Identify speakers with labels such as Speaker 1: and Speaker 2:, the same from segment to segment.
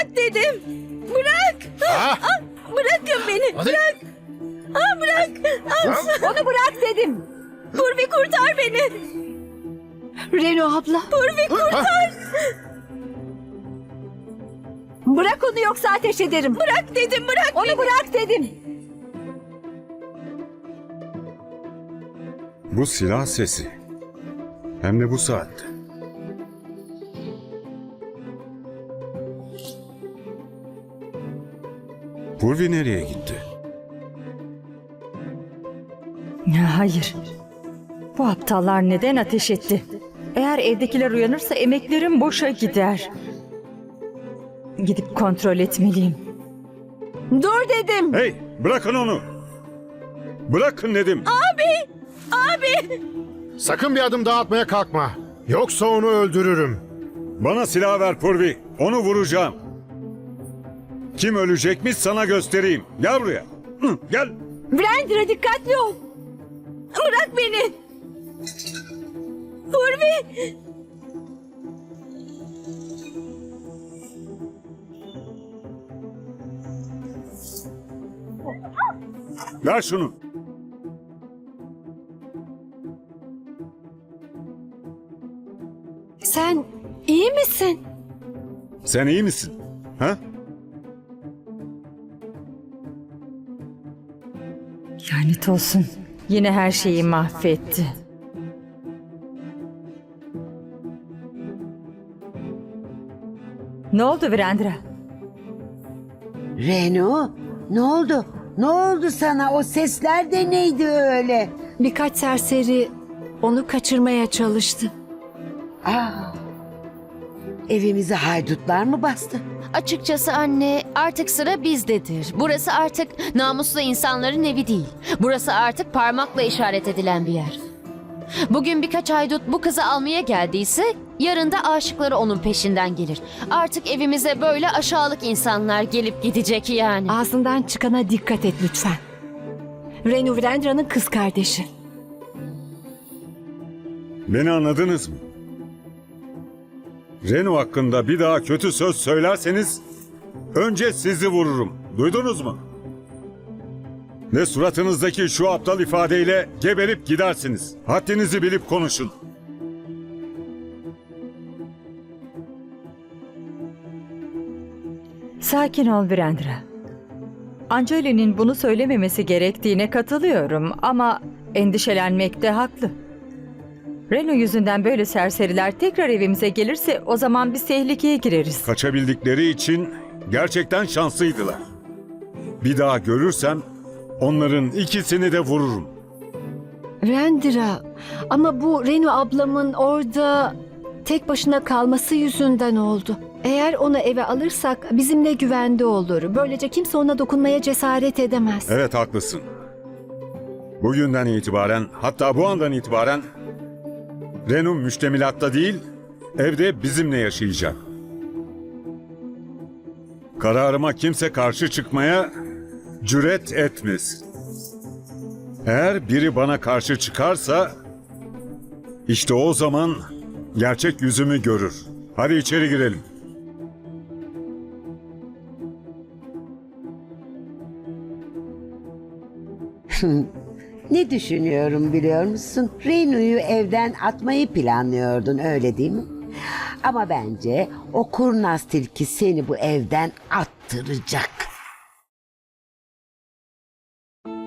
Speaker 1: Bırak dedim. Bırak.
Speaker 2: Ah!
Speaker 1: Ah, bırakın beni.
Speaker 2: Hadi.
Speaker 1: Bırak. Ah, bırak. Ah,
Speaker 3: Onu bırak dedim.
Speaker 1: Purvi kurtar beni.
Speaker 3: Reno abla.
Speaker 1: Purvi kurtar.
Speaker 3: Bırak onu yoksa ateş ederim.
Speaker 1: Bırak dedim bırak
Speaker 3: Onu
Speaker 1: beni.
Speaker 3: bırak dedim.
Speaker 4: Bu silah sesi. Hem de bu saatte. Purvi nereye gitti?
Speaker 5: Hayır. Bu aptallar neden ateş etti? Eğer evdekiler uyanırsa emeklerim boşa gider. Gidip kontrol etmeliyim.
Speaker 3: Dur dedim.
Speaker 4: Hey bırakın onu. Bırakın dedim.
Speaker 1: Abi. Abi.
Speaker 2: Sakın bir adım daha atmaya kalkma. Yoksa onu öldürürüm.
Speaker 4: Bana silah ver Purvi. Onu vuracağım. Kim ölecekmiş sana göstereyim. Gel buraya. Hı, gel.
Speaker 3: Brandra dikkatli ol.
Speaker 1: Bırak beni. Purvi.
Speaker 4: Ver şunu.
Speaker 3: Sen iyi misin?
Speaker 4: Sen iyi misin? Ha?
Speaker 5: Lanet olsun. Yine her şeyi mahvetti. Ne oldu Virendra?
Speaker 6: Reno, ne oldu? Ne oldu sana? O sesler de neydi öyle?
Speaker 3: Birkaç serseri onu kaçırmaya çalıştı.
Speaker 6: Aa, evimizi haydutlar mı bastı?
Speaker 7: Açıkçası anne artık sıra bizdedir. Burası artık namuslu insanların evi değil. Burası artık parmakla işaret edilen bir yer. Bugün birkaç haydut bu kızı almaya geldiyse yarın da aşıkları onun peşinden gelir. Artık evimize böyle aşağılık insanlar gelip gidecek yani.
Speaker 3: Ağzından çıkana dikkat et lütfen. Renu Virendra'nın kız kardeşi.
Speaker 4: Beni anladınız mı? Reno hakkında bir daha kötü söz söylerseniz önce sizi vururum. Duydunuz mu? Ve suratınızdaki şu aptal ifadeyle geberip gidersiniz. Haddinizi bilip konuşun.
Speaker 5: Sakin ol Virendra. Anjali'nin bunu söylememesi gerektiğine katılıyorum ama endişelenmekte haklı. Reno yüzünden böyle serseriler tekrar evimize gelirse o zaman biz tehlikeye gireriz.
Speaker 4: Kaçabildikleri için gerçekten şanslıydılar. Bir daha görürsem onların ikisini de vururum.
Speaker 3: Rendra ama bu Renu ablamın orada tek başına kalması yüzünden oldu. Eğer onu eve alırsak bizimle güvende olur. Böylece kimse ona dokunmaya cesaret edemez.
Speaker 4: Evet haklısın. Bugünden itibaren hatta bu andan itibaren Renu müştemilatta değil evde bizimle yaşayacak. Kararıma kimse karşı çıkmaya cüret etmez. Eğer biri bana karşı çıkarsa işte o zaman gerçek yüzümü görür. Hadi içeri girelim.
Speaker 6: Ne düşünüyorum biliyor musun? Renu'yu evden atmayı planlıyordun öyle değil mi? Ama bence o kurnaz tilki seni bu evden attıracak.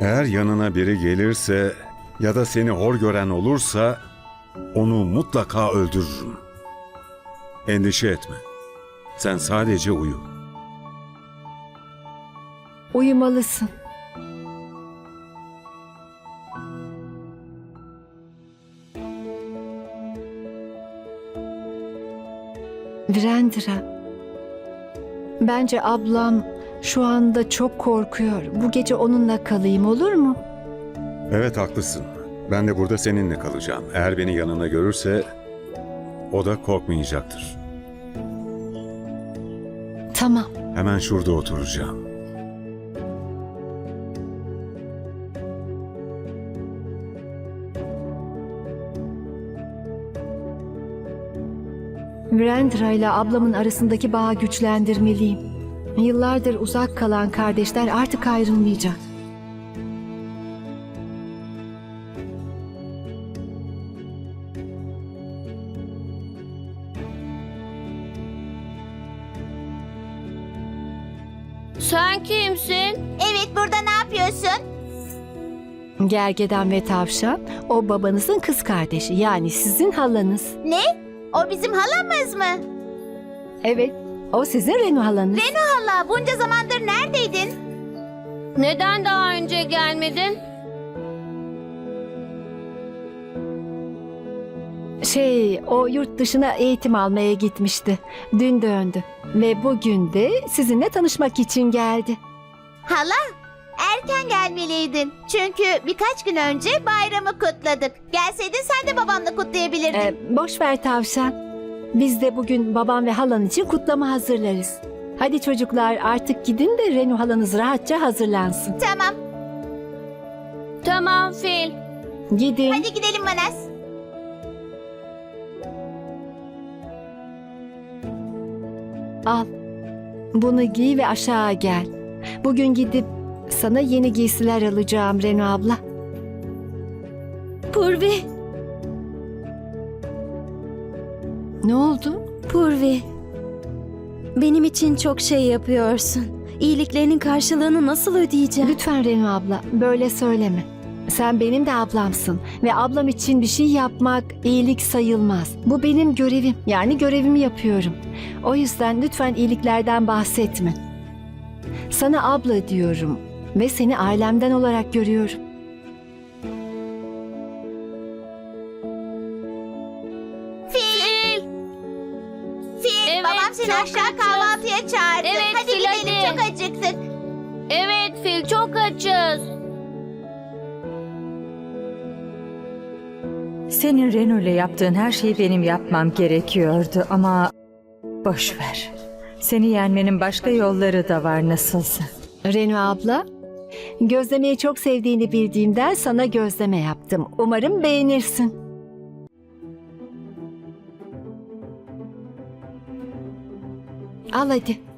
Speaker 4: Eğer yanına biri gelirse ya da seni hor gören olursa onu mutlaka öldürürüm. Endişe etme. Sen sadece uyu.
Speaker 3: Uyumalısın. Virendra. Bence ablam şu anda çok korkuyor. Bu gece onunla kalayım olur mu?
Speaker 4: Evet haklısın. Ben de burada seninle kalacağım. Eğer beni yanında görürse o da korkmayacaktır.
Speaker 3: Tamam.
Speaker 4: Hemen şurada oturacağım.
Speaker 3: Brandra ile ablamın arasındaki bağı güçlendirmeliyim. Yıllardır uzak kalan kardeşler artık ayrılmayacak.
Speaker 7: Sen kimsin?
Speaker 1: Evet burada ne yapıyorsun?
Speaker 3: Gergedan ve Tavşan, o babanızın kız kardeşi yani sizin halanız.
Speaker 1: Ne? O bizim halamız mı?
Speaker 3: Evet, o sizin Renu halanız.
Speaker 1: Allah bunca zamandır neredeydin?
Speaker 7: Neden daha önce gelmedin?
Speaker 3: Şey, o yurt dışına eğitim almaya gitmişti. Dün döndü. Ve bugün de sizinle tanışmak için geldi.
Speaker 1: Hala erken gelmeliydin. Çünkü birkaç gün önce bayramı kutladık. Gelseydin sen de babamla kutlayabilirdin.
Speaker 3: Ee, boş ver tavşan. Biz de bugün babam ve halan için kutlama hazırlarız. Hadi çocuklar artık gidin de Renu halanız rahatça hazırlansın.
Speaker 1: Tamam.
Speaker 7: Tamam Fil.
Speaker 3: Gidin.
Speaker 1: Hadi gidelim Manas.
Speaker 3: Al. Bunu giy ve aşağı gel. Bugün gidip sana yeni giysiler alacağım Renu abla.
Speaker 8: Purvi,
Speaker 3: Ne oldu?
Speaker 8: Purvi. Benim için çok şey yapıyorsun. İyiliklerinin karşılığını nasıl ödeyeceğim?
Speaker 3: Lütfen Renu abla böyle söyleme. Sen benim de ablamsın ve ablam için bir şey yapmak iyilik sayılmaz. Bu benim görevim yani görevimi yapıyorum. O yüzden lütfen iyiliklerden bahsetme. Sana abla diyorum ve seni ailemden olarak görüyorum.
Speaker 1: Fil. Fil.
Speaker 7: Evet,
Speaker 1: babam seni
Speaker 7: çok
Speaker 1: aşağı kahvaltıya çağırdı.
Speaker 7: Evet,
Speaker 1: hadi
Speaker 7: Fil,
Speaker 1: gidelim
Speaker 7: hadi.
Speaker 1: çok acıktık.
Speaker 7: Evet Fil çok açız.
Speaker 5: Senin Reno ile yaptığın her şeyi benim yapmam gerekiyordu ama boş ver. Seni yenmenin başka yolları da var nasılsa.
Speaker 3: Renu abla, gözlemeyi çok sevdiğini bildiğimden sana gözleme yaptım. Umarım beğenirsin. Al hadi.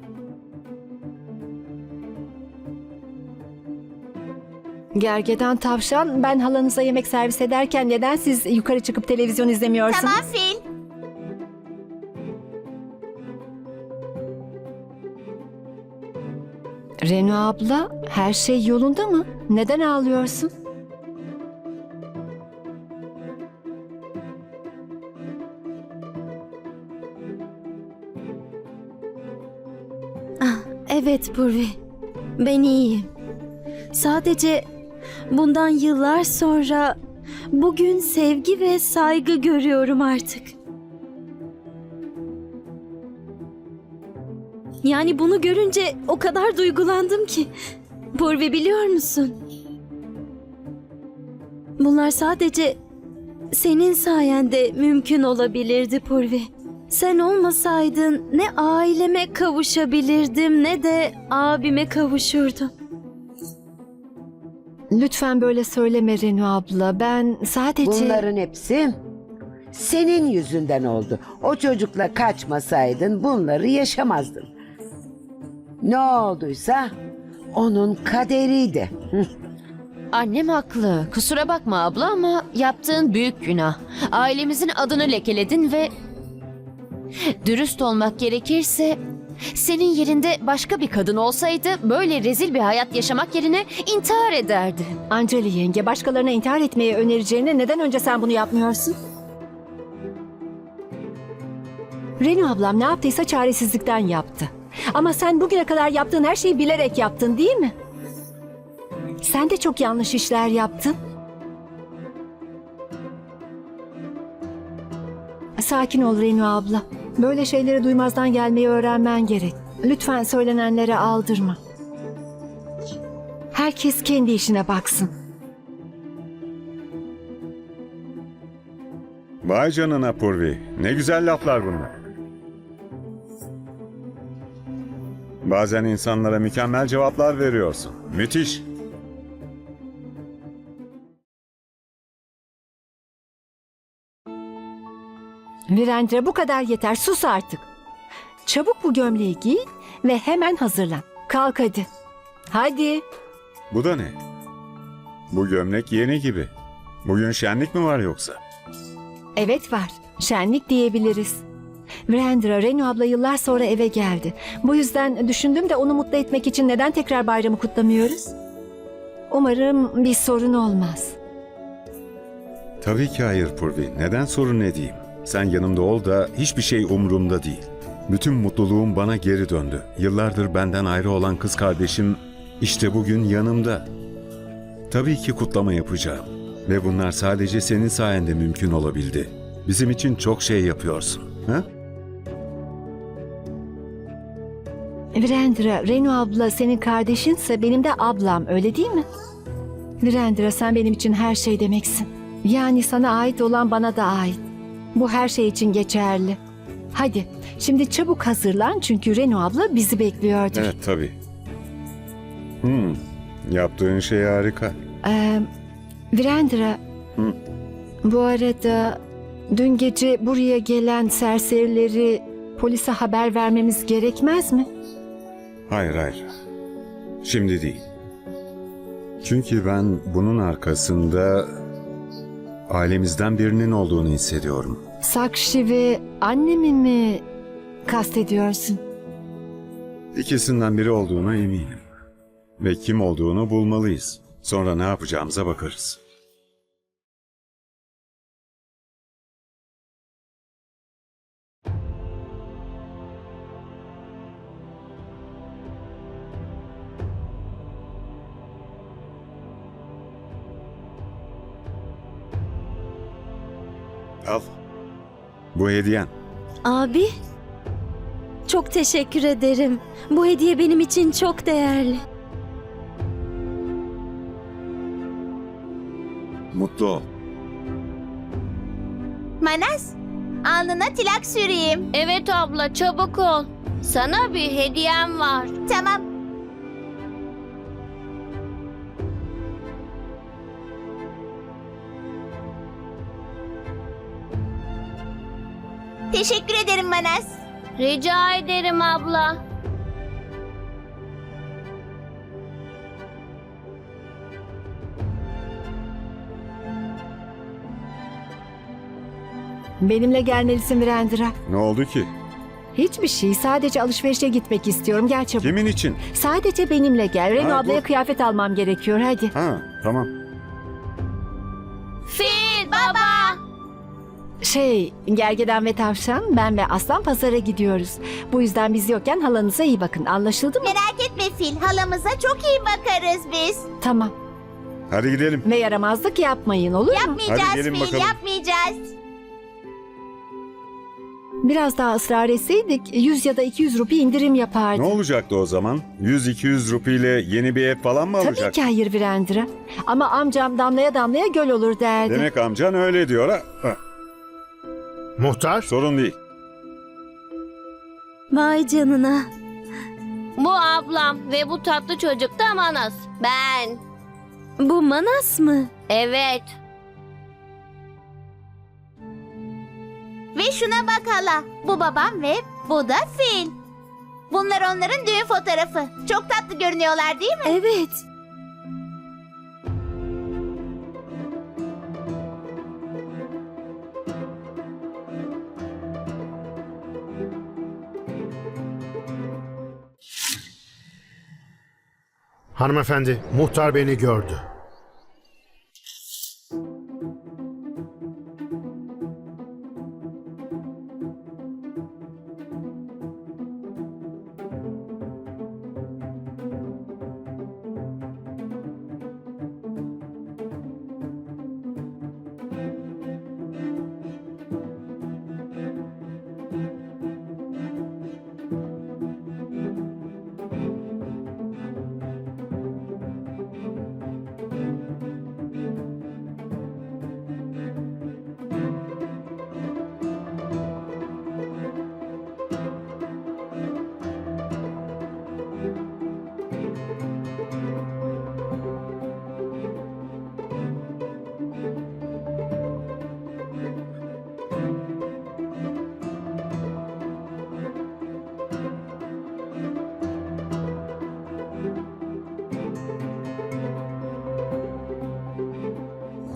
Speaker 3: Gergedan tavşan, ben halanıza yemek servis ederken neden siz yukarı çıkıp televizyon izlemiyorsunuz?
Speaker 1: Tamam Fil.
Speaker 3: Renu abla, her şey yolunda mı? Neden ağlıyorsun?
Speaker 8: Evet Purvi, ben iyiyim. Sadece bundan yıllar sonra bugün sevgi ve saygı görüyorum artık. Yani bunu görünce o kadar duygulandım ki. Purvi biliyor musun? Bunlar sadece senin sayende mümkün olabilirdi Purvi. Sen olmasaydın ne aileme kavuşabilirdim ne de abime kavuşurdum.
Speaker 3: Lütfen böyle söyleme Renu abla. Ben sadece...
Speaker 6: Bunların hepsi senin yüzünden oldu. O çocukla kaçmasaydın bunları yaşamazdın. Ne olduysa onun kaderiydi.
Speaker 7: Annem haklı. Kusura bakma abla ama yaptığın büyük günah. Ailemizin adını lekeledin ve... Dürüst olmak gerekirse... Senin yerinde başka bir kadın olsaydı böyle rezil bir hayat yaşamak yerine intihar ederdi.
Speaker 3: Anceli yenge başkalarına intihar etmeyi önereceğine neden önce sen bunu yapmıyorsun? Renu ablam ne yaptıysa çaresizlikten yaptı. Ama sen bugüne kadar yaptığın her şeyi bilerek yaptın değil mi? Sen de çok yanlış işler yaptın. Sakin ol Renu abla. Böyle şeyleri duymazdan gelmeyi öğrenmen gerek. Lütfen söylenenlere aldırma. Herkes kendi işine baksın.
Speaker 4: Vay canına Purvi. Ne güzel laflar bunlar. Bazen insanlara mükemmel cevaplar veriyorsun. Müthiş.
Speaker 3: Virendra bu kadar yeter sus artık. Çabuk bu gömleği giy ve hemen hazırlan. Kalk hadi. Hadi.
Speaker 4: Bu da ne? Bu gömlek yeni gibi. Bugün şenlik mi var yoksa?
Speaker 3: Evet var. Şenlik diyebiliriz. Virendra, Renu abla yıllar sonra eve geldi. Bu yüzden düşündüm de onu mutlu etmek için neden tekrar bayramı kutlamıyoruz? Umarım bir sorun olmaz.
Speaker 4: Tabii ki hayır Purvi. Neden sorun edeyim? Sen yanımda ol da hiçbir şey umurumda değil. Bütün mutluluğum bana geri döndü. Yıllardır benden ayrı olan kız kardeşim işte bugün yanımda. Tabii ki kutlama yapacağım. Ve bunlar sadece senin sayende mümkün olabildi. Bizim için çok şey yapıyorsun. Ha?
Speaker 3: Virendra, Renu abla senin kardeşinse benim de ablam öyle değil mi? Virendra sen benim için her şey demeksin. Yani sana ait olan bana da ait. Bu her şey için geçerli. Hadi şimdi çabuk hazırlan çünkü Renu abla bizi bekliyordur.
Speaker 4: Evet tabii. Hmm, yaptığın şey harika.
Speaker 3: Ee, Virendra,
Speaker 4: Hı.
Speaker 3: bu arada dün gece buraya gelen serserileri polise haber vermemiz gerekmez mi?
Speaker 4: Hayır hayır. Şimdi değil. Çünkü ben bunun arkasında ailemizden birinin olduğunu hissediyorum.
Speaker 3: Sakshi ve annemi mi kastediyorsun?
Speaker 4: İkisinden biri olduğuna eminim. Ve kim olduğunu bulmalıyız. Sonra ne yapacağımıza bakarız. Al. Bu hediyen.
Speaker 8: Abi, çok teşekkür ederim. Bu hediye benim için çok değerli.
Speaker 4: Mutlu ol.
Speaker 1: Manas, alnına tilak süreyim.
Speaker 7: Evet abla çabuk ol. Sana bir hediyem var.
Speaker 1: Tamam. Teşekkür ederim Manas.
Speaker 7: Rica ederim abla.
Speaker 3: Benimle gelmelisin Virendra.
Speaker 4: Ne oldu ki?
Speaker 3: Hiçbir şey. Sadece alışverişe gitmek istiyorum. Gel çabuk.
Speaker 4: Kimin için?
Speaker 3: Sadece benimle gel. Renu
Speaker 4: Ha,
Speaker 3: ablaya kıyafet almam gerekiyor. Hadi.
Speaker 4: Ha, tamam.
Speaker 3: Şey, Gergedan ve Tavşan, ben ve Aslan pazara gidiyoruz. Bu yüzden biz yokken halanıza iyi bakın. Anlaşıldı mı?
Speaker 1: Merak etme Fil, halamıza çok iyi bakarız biz.
Speaker 3: Tamam.
Speaker 4: Hadi gidelim.
Speaker 3: Ve yaramazlık yapmayın olur mu?
Speaker 1: Yapmayacağız
Speaker 4: gelin
Speaker 1: Fil,
Speaker 4: bakalım.
Speaker 1: yapmayacağız.
Speaker 3: Biraz daha ısrar etseydik 100 ya da 200 rupi indirim yapardı.
Speaker 4: Ne olacaktı o zaman? 100-200 rupiyle yeni bir ev falan mı
Speaker 3: Tabii
Speaker 4: alacak?
Speaker 3: ki hayır Virendra. Ama amcam damlaya damlaya göl olur derdi.
Speaker 4: Demek amcan öyle diyor ha? Ha,
Speaker 2: Muhtar,
Speaker 4: Sorun değil.
Speaker 8: Vay canına.
Speaker 7: Bu ablam ve bu tatlı çocuk da Manas. Ben.
Speaker 8: Bu Manas mı?
Speaker 7: Evet.
Speaker 1: Ve şuna bak hala, bu babam ve bu da Fil. Bunlar onların düğün fotoğrafı. Çok tatlı görünüyorlar değil mi?
Speaker 8: Evet.
Speaker 2: Hanımefendi, muhtar beni gördü.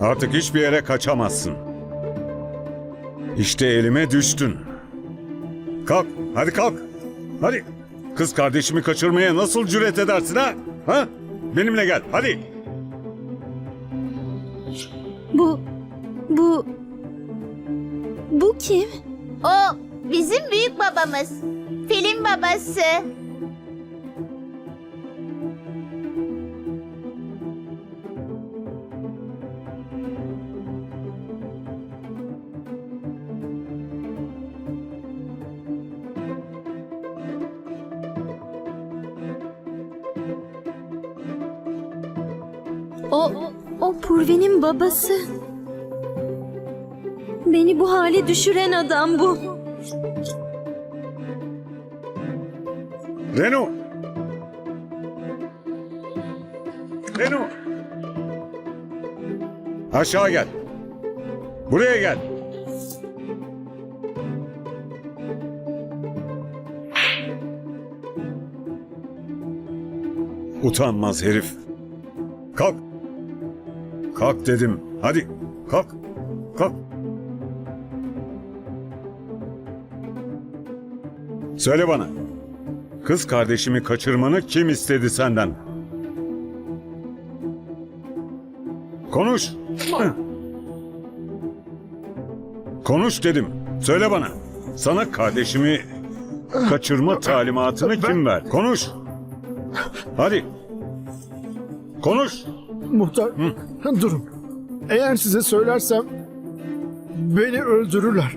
Speaker 4: Artık hiçbir yere kaçamazsın. İşte elime düştün. Kalk, hadi kalk. Hadi. Kız kardeşimi kaçırmaya nasıl cüret edersin ha? Ha? Benimle gel, hadi.
Speaker 8: Bu, bu, bu kim?
Speaker 1: O bizim büyük babamız. Filin babası.
Speaker 8: O, o Purvi'nin babası. Beni bu hale düşüren adam bu.
Speaker 4: Renu. Renu. Aşağı gel. Buraya gel. Utanmaz herif. Kalk. Kalk dedim. Hadi kalk. Kalk. Söyle bana. Kız kardeşimi kaçırmanı kim istedi senden? Konuş. Konuş dedim. Söyle bana. Sana kardeşimi kaçırma talimatını kim verdi? Konuş. Hadi. Konuş.
Speaker 2: Muhtar, durun. Eğer size söylersem beni öldürürler.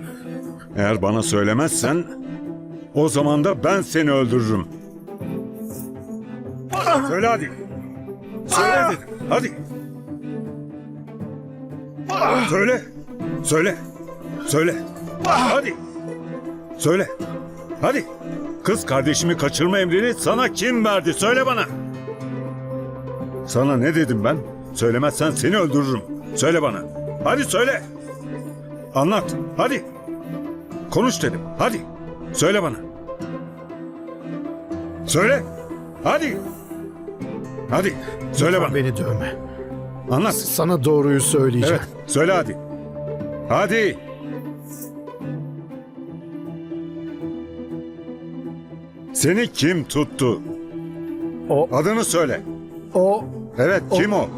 Speaker 4: Eğer bana söylemezsen o zaman da ben seni öldürürüm. Söyle hadi. Söyle dedim. Hadi. Söyle. Söyle. Söyle. Hadi. Söyle. Hadi. Kız kardeşimi kaçırma emrini sana kim verdi? Söyle bana. Sana ne dedim ben? Söylemezsen seni öldürürüm. Söyle bana. Hadi söyle. Anlat. Hadi. Konuş dedim. Hadi. Söyle bana. Söyle. Hadi. Hadi. Söyle bana.
Speaker 2: Beni dövme.
Speaker 4: Anlat.
Speaker 2: Sana doğruyu söyleyeceğim.
Speaker 4: Evet. Söyle hadi. Hadi. Seni kim tuttu?
Speaker 2: O,
Speaker 4: Adını söyle.
Speaker 2: O,
Speaker 4: Evet, kim o?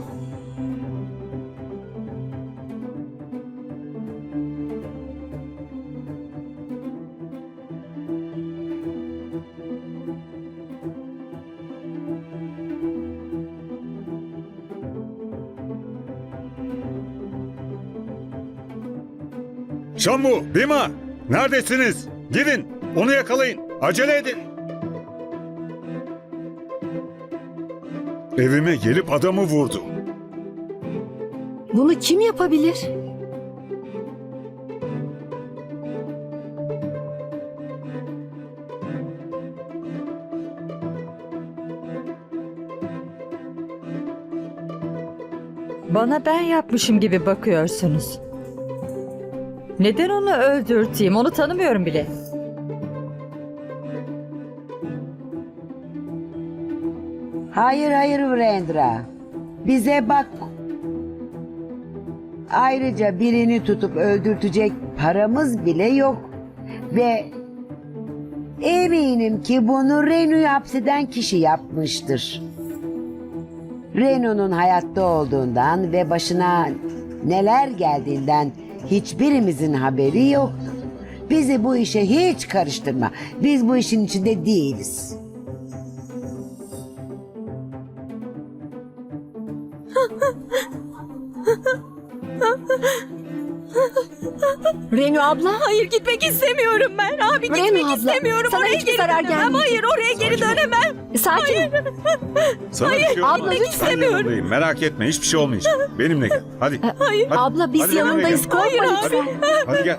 Speaker 4: Şambu, Bima, neredesiniz? Gidin, onu yakalayın. Acele edin. Evime gelip adamı vurdu.
Speaker 3: Bunu kim yapabilir?
Speaker 5: Bana ben yapmışım gibi bakıyorsunuz. Neden onu öldürteyim? Onu tanımıyorum bile.
Speaker 6: Hayır hayır Vrendra. Bize bak. Ayrıca birini tutup öldürtecek paramız bile yok. Ve eminim ki bunu Renu'yu hapseden kişi yapmıştır. Renu'nun hayatta olduğundan ve başına neler geldiğinden hiçbirimizin haberi yoktur. Bizi bu işe hiç karıştırma. Biz bu işin içinde değiliz.
Speaker 3: Renu abla.
Speaker 8: Hayır gitmek istemiyorum ben. Abi gitmek
Speaker 3: Renu abla,
Speaker 8: istemiyorum.
Speaker 3: sana
Speaker 8: oraya
Speaker 3: hiçbir
Speaker 8: geri
Speaker 3: zarar
Speaker 8: dönemem.
Speaker 3: gelmeyecek.
Speaker 8: Hayır oraya geri
Speaker 4: Sakin ol.
Speaker 8: dönemem.
Speaker 3: Sakin ol.
Speaker 4: Sana bir şey olmaz.
Speaker 3: abla,
Speaker 4: Ben
Speaker 8: lütfen.
Speaker 4: yanındayım. Merak etme hiçbir şey olmayacak. Benimle gel. Hadi. Hayır. Hadi.
Speaker 3: Abla biz
Speaker 4: Hadi benimle
Speaker 3: yanındayız.
Speaker 4: gel.
Speaker 3: Korkma
Speaker 8: Hayır
Speaker 3: lütfen.
Speaker 4: Hadi. Hadi gel.